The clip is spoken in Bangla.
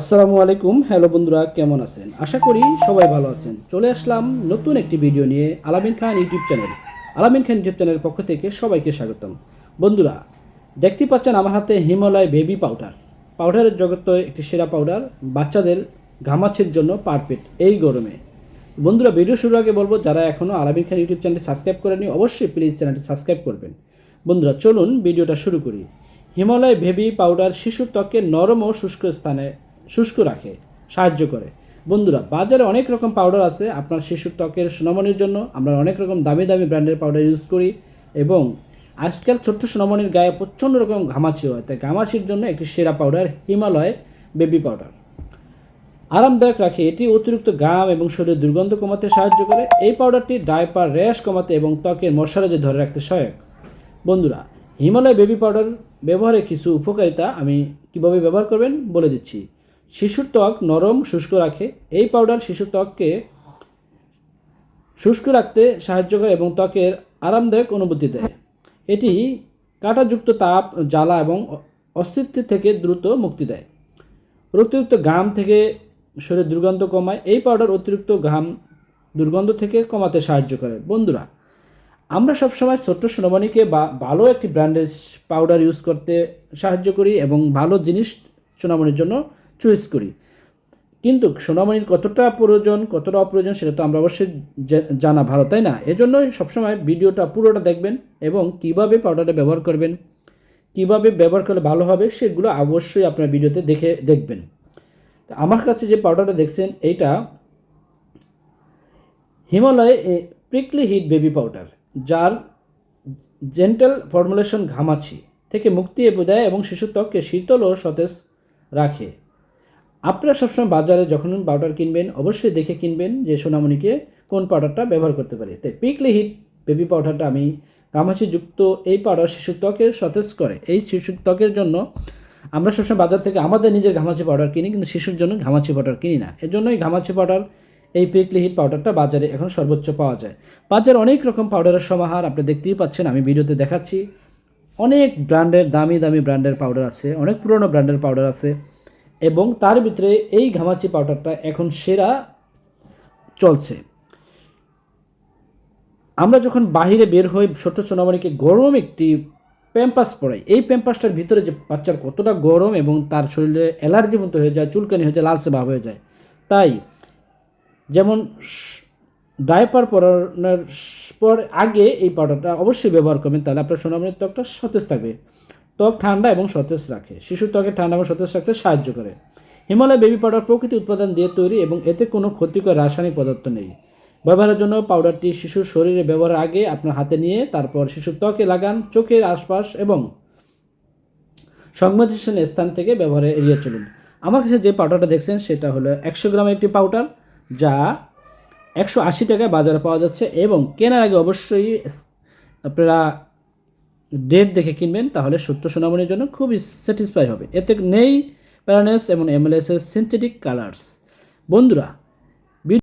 আসসালামু আলাইকুম। হ্যালো বন্ধুরা, কেমন আছেন? আশা করি সবাই ভালো আছেন। চলে আসলাম নতুন একটি ভিডিও নিয়ে আলামিন খান ইউটিউব চ্যানেল। আলামিন খান ইউটিউব চ্যানেলের পক্ষ থেকে সবাইকে স্বাগতম। বন্ধুরা দেখতে পাচ্ছেন আমার হাতে হিমালয় বেবি পাউডার। পাউডারের জগৎ একটি সেরা পাউডার, বাচ্চাদের ঘামাচির জন্য পারফেক্ট এই গরমে। বন্ধুরা, ভিডিও শুরুর আগে বলব, যারা এখনও আলামিন খান ইউটিউব চ্যানেলটি সাবস্ক্রাইব করেনি অবশ্যই প্লিজ চ্যানেলটি সাবস্ক্রাইব করবেন। বন্ধুরা, চলুন ভিডিওটা শুরু করি। হিমালয় বেবি পাউডার শিশুর ত্বকে নরম ও শুষ্ক স্থানে শুষ্ক রাখে, সাহায্য করে। বন্ধুরা, বাজারে অনেক রকম পাউডার আছে। আপনার শিশুর ত্বকের সুনামনির জন্য আমরা অনেক রকম দামি দামি ব্র্যান্ডের পাউডার ইউজ করি এবং আজকাল ছোট্ট সোনামণির গায়ে প্রচণ্ড রকম ঘামাচি হয়। তাই ঘামাচির জন্য একটি সেরা পাউডার হিমালয় বেবি পাউডার আরামদায়ক রাখে। এটি অতিরিক্ত ঘাম এবং শরীরের দুর্গন্ধ কমাতে সাহায্য করে। এই পাউডারটি ডাইপার র্যাশ কমাতে এবং ত্বকের মশারাজে ধরে রাখতে সহায়ক। বন্ধুরা, হিমালয় বেবি পাউডার ব্যবহারে কিছু উপকারিতা আমি কীভাবে ব্যবহার করবেন বলে দিচ্ছি। শিশুর ত্বক নরম, শুষ্ক রাখে। এই পাউডার শিশুর ত্বককে শুষ্ক রাখতে সাহায্য করে এবং ত্বকের আরামদায়ক অনুভূতি দেয়। এটি কাঁটাযুক্ত তাপ, জ্বালা এবং অস্তিত্ব থেকে দ্রুত মুক্তি দেয়। অতিরিক্ত ঘাম থেকে শরীর দুর্গন্ধ কমায়। এই পাউডার অতিরিক্ত ঘাম, দুর্গন্ধ থেকে কমাতে সাহায্য করে। বন্ধুরা, আমরা সবসময় ছোট্ট সোনামণিকে বা ভালো একটি ব্র্যান্ডের পাউডার ইউজ করতে সাহায্য করি এবং ভালো জিনিস সোনামণির জন্য চয়েস করি। কিন্তু সোনামণির কতটা প্রয়োজন, কতটা অপ্রয়োজন সেটা তো আমরা অবশ্যই জানা ভালো, তাই না? এজন্যই সবসময় ভিডিওটা, পুরোটা দেখবেন এবং কীভাবে পাউডারটা ব্যবহার করবেন, কীভাবে ব্যবহার করলে ভালো হবে সেগুলো অবশ্যই আপনার ভিডিওতে দেখে, দেখবেন। তো আমার কাছে যে পাউডারটা দেখছেন, এইটা Himalaya prickly heat baby powder যার জেন্টাল ফর্মুলেশন ঘামাচি থেকে মুক্তি দেয় এবং শিশুর ত্বককে শীতল ও সতেজ রাখে। আপনারা সবসময় বাজারে যখন পাউডার কিনবেন, অবশ্যই দেখে কিনবেন যে সোনামণিকে কোন পাউডারটা ব্যবহার করতে পারে। তাই পিকলি হিট বেবি পাউডারটা আমি ঘামাচিযুক্ত এই পাউডার শিশুর ত্বকের সতেজ করে, এই শিশুর ত্বকের জন্য আমরা সবসময় বাজার থেকে আমাদের নিজের ঘামাচি পাউডার কিনি, কিন্তু শিশুর জন্য ঘামাচি পাউডার কিনি না। এজন্যই ঘামাচি পাউডার এই পিকলি হিট পাউডারটা বাজারে এখন সর্বোচ্চ পাওয়া যায়। বাজারে অনেক রকম পাউডারের সমাহার আপনি দেখতেই পাচ্ছেন, আমি ভিডিওতে দেখাচ্ছি। অনেক ব্র্যান্ডের দামি দামি ব্র্যান্ডের পাউডার আছে, অনেক পুরনো ব্র্যান্ডের পাউডার আছে। এবং তার ভিতরে এই ঘামাচি পাউডারটা এখন সেরা চলছে। আমরা যখন বাহিরে বের হই, ছোট্ট সোনামণিকে গরম একটি প্যাম্পাস পড়াই এই প্যাম্পাসটার ভিতরে যে বাচ্চার কতটা গরম এবং তার শরীরে অ্যালার্জি মতো হয়ে যায়, চুলকানি হয়ে যায়, লালসে ভাব হয়ে যায়, তাই যেমন ডায়পার পরানোর পর আগে এই পাউডারটা অবশ্যই ব্যবহার করবেন, তাহলে আপনার সোনামণির ত্বকটা সতেজ থাকবে। ত্বক ঠান্ডা এবং সতেজ রাখে। শিশুর ত্বকে ঠান্ডা এবং সতেজ রাখতে সাহায্য করে। হিমালয় বেবি পাউডার প্রকৃতি উৎপাদন দিয়ে তৈরি এবং এতে কোনো ক্ষতিকর রাসায়নিক পদার্থ নেই। ব্যবহারের জন্য পাউডারটি শিশুর শরীরে ব্যবহারের আগে আপনার হাতে নিয়ে তারপর শিশুর ত্বকে লাগান, চোখের আশপাশ এবং সংবেদনশীল স্থান থেকে ব্যবহারে এড়িয়ে চলুন। আমার কাছে যে পাউডারটা দেখছেন সেটা হলো একশো গ্রামের একটি পাউডার যা একশো আশি টাকায় বাজারে পাওয়া যাচ্ছে এবং কেনার আগে অবশ্যই আপনারা ডেট দেখে কিনবেন, তাহলে সূত্র সোনামণির জন্য খুবই স্যাটিসফাই হবে। এতে নেই প্যারানেস এবং এমএলএসের সিনথেটিক কালার্স বন্ধুরা